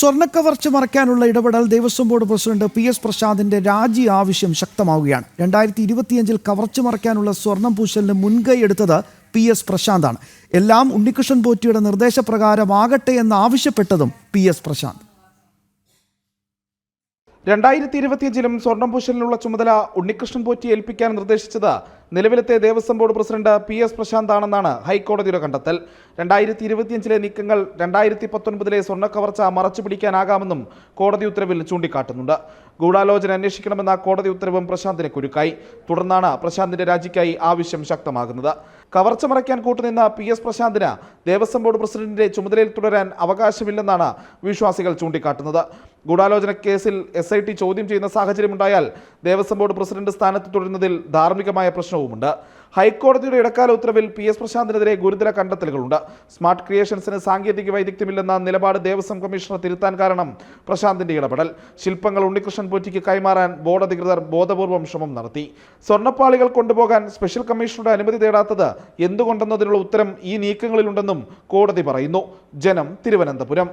സ്വർണക്കവർച്ച മറയ്ക്കാനുള്ള ഇടപെടൽ Devaswom board president P S പ്രസാദിന്റെ രാജി ആവശ്യം ശക്തമാവുകയാണ്. രണ്ടായിരത്തി ഇരുപത്തിയഞ്ചിൽ കവർച്ച മറയ്ക്കാനുള്ള സ്വർണം പൂശലിന് മുൻകൈ എടുത്തത് പി എസ് പ്രശാന്താണ്. എല്ലാം ഉണ്ണികൃഷ്ണൻ പോറ്റിയുടെ നിർദ്ദേശപ്രകാരമാകട്ടെ എന്ന് ആവശ്യപ്പെട്ടതും പി എസ് പ്രശാന്ത്. രണ്ടായിരത്തി ഇരുപത്തിയഞ്ചിലും സ്വർണം പൂശലിനുള്ള ചുമതല ഉണ്ണികൃഷ്ണൻ പോറ്റി ഏൽപ്പിക്കാൻ നിർദ്ദേശിച്ചത് നിലവിലത്തെ Devaswom board president P S Prasanth ആണെന്നാണ് ഹൈക്കോടതിയുടെ കണ്ടെത്തൽ. രണ്ടായിരത്തി ഇരുപത്തിയഞ്ചിലെ നീക്കങ്ങൾ രണ്ടായിരത്തി പത്തൊൻപതിലെ സ്വർണക്കവർച്ച മറച്ചു പിടിക്കാനാകാമെന്നും കോടതി ഉത്തരവിൽ ചൂണ്ടിക്കാട്ടുന്നുണ്ട്. ഗൂഢാലോചന അന്വേഷിക്കണമെന്ന കോടതി ഉത്തരവും പ്രശാന്തിനെ കുരുക്കായി. തുടർന്നാണ് പ്രശാന്തിന്റെ രാജിക്കായി ആവശ്യം ശക്തമാകുന്നത്. കവർച്ച മറയ്ക്കാൻ കൂട്ടുനിന്ന പി എസ് പ്രശാന്തിന് ദേവസ്വം ബോർഡ് പ്രസിഡന്റിന്റെ ചുമതലയിൽ തുടരാൻ അവകാശമില്ലെന്നാണ് വിശ്വാസികൾ ചൂണ്ടിക്കാട്ടുന്നത്. ഗൂഢാലോചന കേസിൽ എസ് ഐ ടി ചോദ്യം ചെയ്യുന്ന സാഹചര്യമുണ്ടായാൽ ദേവസ്വം ബോർഡ് പ്രസിഡന്റ് സ്ഥാനത്ത് തുടരുന്നതിൽ ധാർമ്മികമായ പ്രശ്നവുമുണ്ട്. ഹൈക്കോടതിയുടെ ഇടക്കാല ഉത്തരവിൽ പി എസ് പ്രശാന്തിനെതിരെ ഗുരുതര കണ്ടെത്തലുകളുണ്ട്. സ്മാർട്ട് ക്രിയേഷൻസിന് സാങ്കേതിക വൈദഗ്ധ്യമില്ലെന്ന നിലപാട് ദേവസ്വം കമ്മീഷണർ തിരുത്താൻ കാരണം പ്രശാന്തിന്റെ ഇടപെടൽ. ശില്പങ്ങൾ ഉണ്ണികൃഷ്ണൻ പൂറ്റിക്ക് കൈമാറാൻ ബോർഡ് അധികൃതർ ബോധപൂർവം ശ്രമം നടത്തി. സ്വർണപ്പാളികൾ കൊണ്ടുപോകാൻ സ്പെഷ്യൽ കമ്മീഷണറുടെ അനുമതി തേടാത്തത് എന്തുകൊണ്ടെന്നതിനുള്ള ഉത്തരം ഈ നീക്കങ്ങളിലുണ്ടെന്നും കോടതി പറയുന്നു. ജനം തിരുവനന്തപുരം.